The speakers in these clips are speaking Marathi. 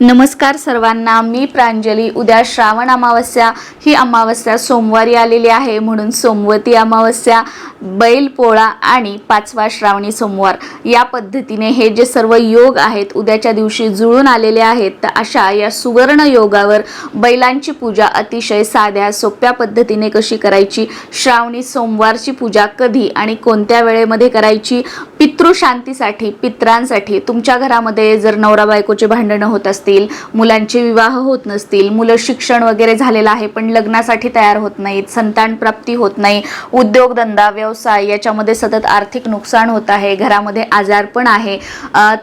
नमस्कार सर्वांना मी प्रांजली. उद्या श्रावण अमावस्या. ही अमावस्या सोमवारी आलेली आहे म्हणून सोमवती अमावस्या बैलपोळा आणि पाचवा श्रावणी सोमवार. या पद्धतीने हे जे सर्व योग आहेत उद्याच्या दिवशी जुळून आलेले आहेत तर अशा या सुवर्ण योगावर बैलांची पूजा अतिशय साध्या सोप्या पद्धतीने कशी करायची? श्रावणी सोमवारची पूजा कधी आणि कोणत्या वेळेमध्ये करायची? पितृशांतीसाठी पित्रांसाठी तुमच्या घरामध्ये जर नवरा बायकोचे भांडणं होत असतील मुलांचे विवाह होत नसतील मुलं शिक्षण वगैरे झालेलं आहे पण लग्नासाठी तयार होत नाहीत संतान प्राप्ती होत नाही उद्योगधंदा व्यवसाय याच्यामध्ये सतत आर्थिक नुकसान होत आहे घरामध्ये आजार पण आहे.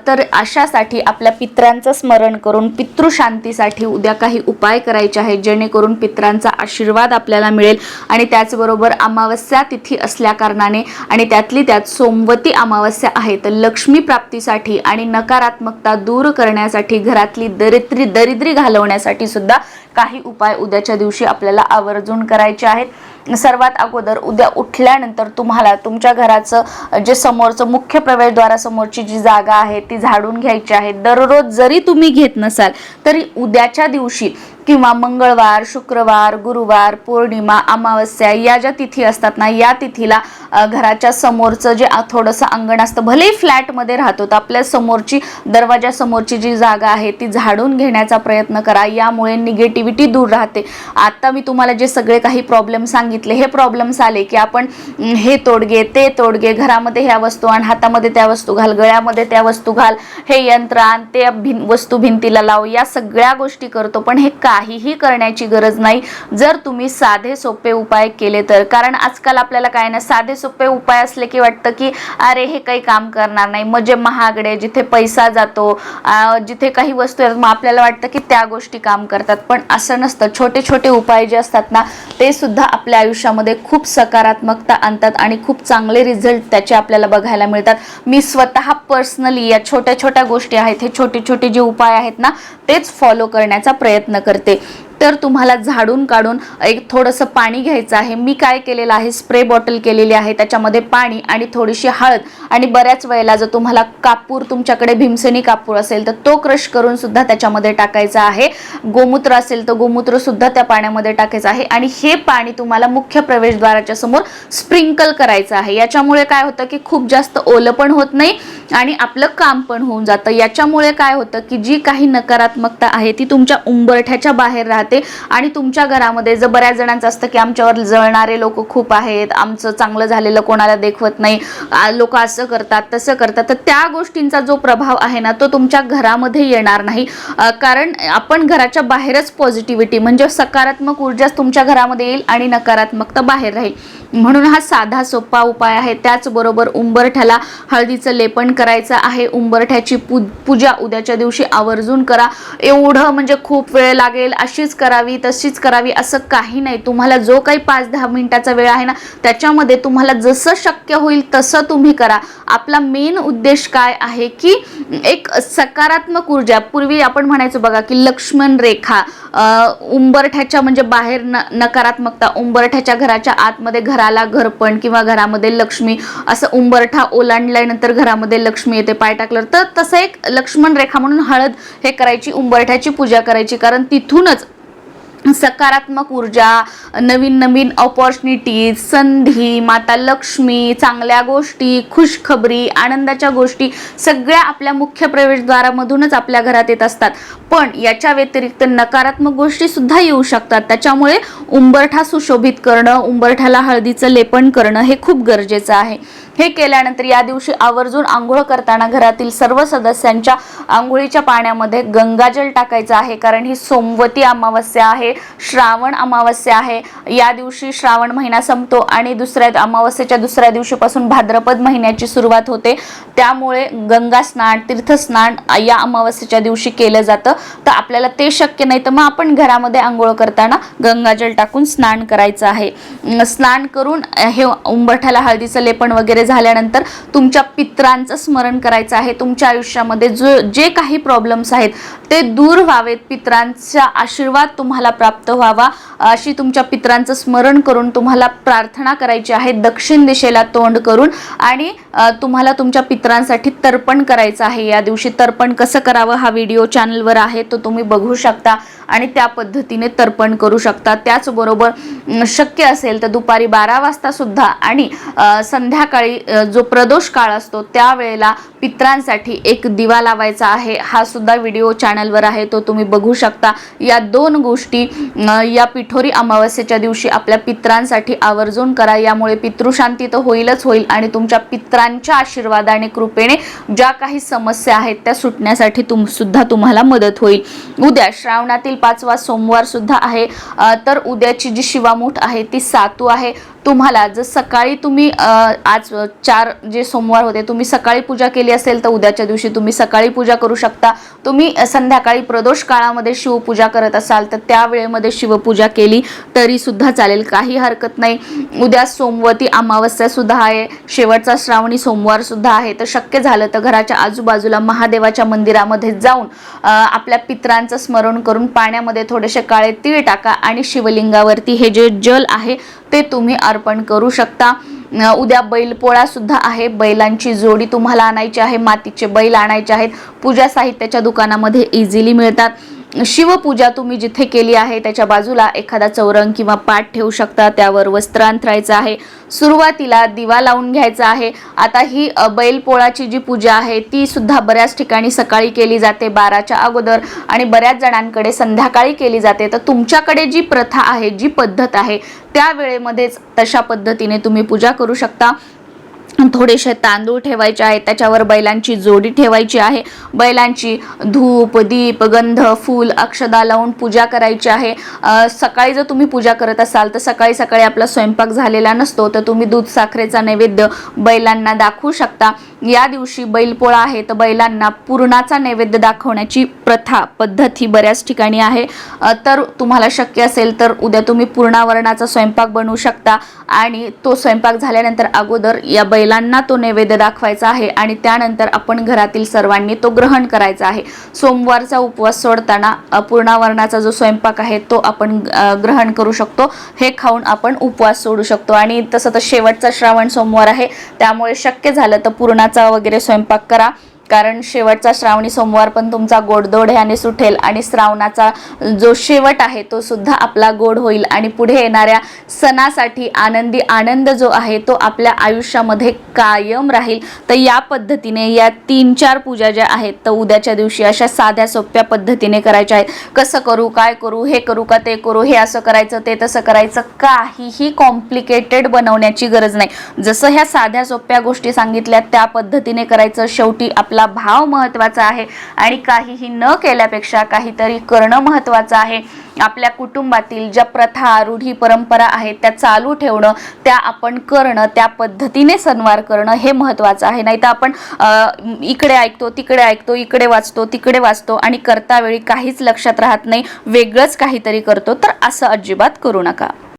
तर अशासाठी आपल्या पित्रांचं स्मरण करून पितृशांतीसाठी उद्या काही उपाय करायचे आहेत जेणेकरून पित्रांचा आशीर्वाद आपल्याला मिळेल. आणि त्याचबरोबर अमावस्या तिथी असल्या कारणाने आणि त्यातली त्यात सोमवती अमावस्या आहे तर लक्ष्मी प्राप्तीसाठी आणि नकारात्मकता दूर करण्यासाठी घरातली दरिद्री दरिद्री घालवण्यासाठी सुद्धा काही उपाय उद्याच्या दिवशी आपल्याला आवर्जून करायचे आहेत. सर्वात अगोदर उद्या उठल्यानंतर तुम्हाला तुमच्या घराचं जे समोरचं मुख्य प्रवेशद्वारासमोरची जी जागा आहे ती झाडून घ्यायची आहे. दररोज जरी तुम्ही घेत नसाल तरी उद्याच्या दिवशी किंवा मंगळवार शुक्रवार गुरुवार पौर्णिमा अमावस्या या ज्या तिथी असतात ना या तिथीला घराच्या समोरचं जे थोडंसं अंगण असतं भलेही फ्लॅटमध्ये राहतो तर आपल्या समोरची दरवाजासमोरची जी जागा आहे ती झाडून घेण्याचा प्रयत्न करा. यामुळे निगेटिव्हिटी दूर राहते. आत्ता मी तुम्हाला जे सगळे काही प्रॉब्लेम सांगितले हे प्रॉब्लेम्स आले की आपण हे तोडगे ते तोडगे घरामध्ये ह्या वस्तू आण हातामध्ये त्या वस्तू घाल गळ्यामध्ये त्या वस्तू घाल हे यंत्र आण ते भिन वस्तू भिंतीला लाव या सगळ्या गोष्टी करतो. पण हे काहीही करण्याची गरज नाही. जर तुम्ही साधे सोपे उपाय केले तर. कारण आजकाल आपल्याला काय ना साधे सोपे उपाय असले की वाटतं की अरे हे काही काम करणार नाही. म्हणजे महागडे जिथे पैसा जातो जिथे काही वस्तू आहेत मग आपल्याला वाटतं की त्या गोष्टी काम करतात. पण असं नसतं. छोटे छोटे उपाय जे असतात ना ते सुद्धा आपल्या आयुष्यामध्ये खूप सकारात्मकता आणतात आणि खूप चांगले रिझल्ट त्याचे आपल्याला बघायला मिळतात. मी स्वतः पर्सनली या छोट्या छोट्या गोष्टी आहेत हे छोटे छोटे जे उपाय आहेत ना तेच फॉलो करण्याचा प्रयत्न करते. तर तुम्हाला झाडून काढून एक थोडंसं पाणी घ्यायचं आहे. मी काय केलेलं आहे? स्प्रे बॉटल केलेली आहे. त्याच्यामध्ये पाणी आणि थोडीशी हळद आणि बऱ्याच वेळेला जर तुम्हाला कापूर तुमच्याकडे भीमसेनी कापूर असेल तर तो क्रश करून सुद्धा त्याच्यामध्ये टाकायचा आहे. गोमूत्र असेल तर गोमूत्र सुद्धा त्या पाण्यामध्ये टाकायचं आहे. आणि हे पाणी तुम्हाला मुख्य प्रवेशद्वाराच्या समोर स्प्रिंकल करायचं आहे. याच्यामुळे काय होतं की खूप जास्त ओलं पण होत नाही. आणि आपलं काम पण होऊन जातं. याच्यामुळे काय होतं की जी काही नकारात्मकता आहे ती तुमच्या उंबरठ्याच्या बाहेर राहते आणि तुमच्या घरामध्ये जर बऱ्याच जणांचं असतं की आमच्यावर जळणारे लोक खूप आहेत आमचं चांगलं झालेलं कोणाला देखवत नाही लोक असं करतात तसं करतात तर त्या गोष्टींचा जो प्रभाव आहे ना तो तुमच्या घरामध्ये येणार नाही. कारण आपण घराच्या बाहेरच पॉझिटिव्हिटी म्हणजे सकारात्मक ऊर्जाच तुमच्या घरामध्ये येईल आणि नकारात्मकता बाहेर राहील. म्हणून हा साधा सोपा उपाय आहे. त्याचबरोबर उंबरठ्याला हळदीचं लेपन करायचं आहे. उंबरठ्याची पू पूजा उद्याच्या दिवशी आवर्जून करा. एवढं म्हणजे खूप वेळ लागेल. अशीच करावी तशीच करावी असं काही नाही. तुम्हाला जो काही पाच दहा मिनिटाचा वेळ आहे ना त्याच्यामध्ये तुम्हाला जसं शक्य होईल तसं तुम्ही करा. आपला मेन उद्देश काय आहे की एक सकारात्मक ऊर्जा. पूर्वी आपण म्हणायचो बघा की लक्ष्मण रेखा उंबरठ्याच्या म्हणजे बाहेर न नकारात्मकता उंबरठ्याच्या घराच्या आतमध्ये घराला घरपण किंवा घरामध्ये लक्ष्मी असं उंबरठा ओलांडल्यानंतर घरामध्ये लक्ष्मी येते पाय टाकलं. तर तसं एक लक्ष्मण रेखा म्हणून हळद हे करायची उंबरठ्याची पूजा करायची. कारण तिथूनच सकारात्मक ऊर्जा नवीन नवीन ऑपॉर्च्युनिटीज संधी माता लक्ष्मी चांगल्या गोष्टी खुशखबरी आनंदाच्या गोष्टी सगळ्या आपल्या मुख्य प्रवेशद्वारामधूनच आपल्या घरात येत असतात. पण याच्या व्यतिरिक्त नकारात्मक गोष्टी सुद्धा येऊ शकतात. त्याच्यामुळे उंबरठा सुशोभित करणं उंबरठ्याला हळदीचं लेपन करणं हे खूप गरजेचं आहे. हे केल्यानंतर या दिवशी आवर्जून आंघोळ करताना घरातील सर्व सदस्यांच्या आंघोळीच्या पाण्यामध्ये गंगाजल टाकायचं आहे. कारण ही सोमवती अमावस्या आहे श्रावण अमावस्या आहे. या दिवशी श्रावण महिना संपतो आणि दुसऱ्या अमावस्येच्या दुसऱ्या दिवशीपासून भाद्रपद महिन्याची सुरुवात होते. त्यामुळे गंगा स्नान तीर्थस्नान या अमावस्येच्या दिवशी केलं जातं. तर आपल्याला ते शक्य नाही तर मग आपण घरामध्ये आंघोळ करताना गंगाजल टाकून स्नान करायचं आहे. स्नान करून हे उंबरठ्याला हळदीचं लेपण वगैरे झाल्यानंतर तुमच्या पित्रांचं स्मरण करायचं आहे. तुमच्या आयुष्यामध्ये जो जे काही प्रॉब्लेम्स आहेत ते दूर व्हावेत. पित्रांचा आशीर्वाद तुम्हाला प्राप्त व्हावा. अशी तुमच्या पित्रांचं स्मरण करून तुम्हाला प्रार्थना करायची आहे. दक्षिण दिशेला तोंड करून आणि तुम्हाला तुमच्या पित्रांसाठी तर्पण करायचं आहे. या दिवशी तर्पण कसं करावं हा व्हिडिओ चॅनलवर आहे तो तुम्ही बघू शकता आणि त्या पद्धतीने तर्पण करू शकता. त्याचबरोबर शक्य असेल तर दुपारी बारा वाजता सुद्धा आणि संध्याकाळी जो प्रदोष काळ असतो त्यावेळेला पित्रांसाठी एक दिवा लावायचा आहे. हा सुद्धा व्हिडिओ चॅनलवर आहे. तो तुम्ही बघू शकता. या दोन गोष्टी या पिठोरी अमावस्येच्या दिवशी आपल्या पित्रांसाठी आवर्जून करा. यामुळे पितृशांती तर होईलच होईल आणि तुमच्या पित्रांच्या आशीर्वादाने कृपेने ज्या काही समस्या आहेत त्या सुटण्यासाठी तुम सुद्धा तुम्हाला मदत होईल. उद्या श्रावणातील पाचवा सोमवार सुद्धा आहे. तर उद्याची जी शिवामूठ आहे ती सातू आहे. तुम्हाला जर सकाळी तुम्ही आज चार जे सोमवार होते तुम्ही सकाळी पूजा केली असेल तर उद्याच्या दिवशी तुम्ही सकाळी पूजा करू शकता. तुम्ही संध्याकाळी प्रदोष काळामध्ये शिवपूजा करत असाल तर त्या वेळेमध्ये शिवपूजा केली तरी सुद्धा चालेल. काही हरकत नाही. उद्या सोमवती अमावस्या सुद्धा आहे. शेवटचा श्रावणी सोमवार सुद्धा आहे. तर शक्य झालं तर घराच्या आजूबाजूला महादेवाच्या मंदिरामध्ये जाऊन आपल्या पित्रांचं स्मरण करून पाण्यामध्ये थोडेसे काळे तीळ टाका आणि शिवलिंगावरती हे जे जल आहे ते तुम्ही अर्पण करू शकता. उद्या बैलपोळा सुद्धा आहे. बैलांची जोडी तुम्हाला आणायची आहे. मातीचे बैल आणायचे आहेत. पूजा साहित्याच्या दुकानामध्ये इझिली मिळतात. शिवपूजा तुम्ही जिथे केली आहे त्याच्या बाजूला एखादा चौरंग किंवा पाठ ठेवू शकता त्यावर वस्त्र अंथरायचं आहे सुरुवातीला दिवा लावून घ्यायचा आहे. आता ही बैलपोळाची जी पूजा आहे ती सुद्धा बऱ्याच ठिकाणी सकाळी केली जाते बाराच्या अगोदर आणि बऱ्याच जणांकडे संध्याकाळी केली जाते. तर तुमच्याकडे जी प्रथा आहे जी पद्धत आहे त्या वेळेमध्येच तशा पद्धतीने तुम्ही पूजा करू शकता. थोडेसे तांदूळ ठेवायचे आहेत. त्याच्यावर बैलांची जोडी ठेवायची आहे. बैलांची धूप दीप गंध फूल अक्षदा लावून पूजा करायची आहे. सकाळी जर तुम्ही पूजा करत असाल तर सकाळी सकाळी आपला स्वयंपाक झालेला नसतो तर तुम्ही दूध साखरेचा नैवेद्य बैलांना दाखवू शकता. या दिवशी बैलपोळा आहे तर बैलांना पुरणाचा नैवेद्य दाखवण्याची प्रथा पद्धत ही बऱ्याच ठिकाणी आहे. तर तुम्हाला शक्य असेल तर उद्या तुम्ही पूर्णावरणाचा स्वयंपाक बनवू शकता आणि तो स्वयंपाक झाल्यानंतर अगोदर या बैल बैलांना तो नैवेद्य दाखवायचा आहे आणि त्यानंतर आपण घरातील सर्वांनी तो ग्रहण करायचा आहे. सोमवारचा उपवास सोडताना पूर्णावरणाचा जो स्वयंपाक आहे तो आपण ग्रहण करू शकतो. हे खाऊन आपण उपवास सोडू शकतो. आणि तसं तर शेवटचा श्रावण सोमवार आहे. त्यामुळे शक्य झालं तर पूर्णाचा वगैरे स्वयंपाक करा. कारण शेवटचा श्रावणी सोमवार पण तुमचा गोडदोड ह्याने सुटेल आणि श्रावणाचा जो शेवट आहे तो सुद्धा आपला गोड होईल. आणि पुढे येणाऱ्या सणासाठी आनंदी आनंद जो आहे तो आपल्या आयुष्यामध्ये कायम राहील. तर या पद्धतीने या तीन चार पूजा ज्या आहेत तर उद्याच्या दिवशी अशा साध्या सोप्या पद्धतीने करायच्या आहेत. कसं करू काय करू हे करू का ते करू हे असं करायचं ते तसं करायचं काहीही कॉम्प्लिकेटेड बनवण्याची गरज नाही. जसं ह्या साध्या सोप्या गोष्टी सांगितल्या त्या पद्धतीने करायचं. शेवटी आपल्या आपला भाव महत्त्वाचा आहे आणि काहीही न केल्यापेक्षा काहीतरी करणं महत्त्वाचं आहे. आपल्या कुटुंबातील ज्या प्रथा रूढी परंपरा आहेत त्या चालू ठेवणं त्या आपण करणं त्या पद्धतीने सणवार करणं हे महत्त्वाचं आहे. नाही तर आपण इकडे ऐकतो तिकडे ऐकतो इकडे वाचतो तिकडे वाचतो आणि करता वेळी काहीच लक्षात राहत नाही. वेगळंच काहीतरी करतो. तर असं अजिबात करू नका.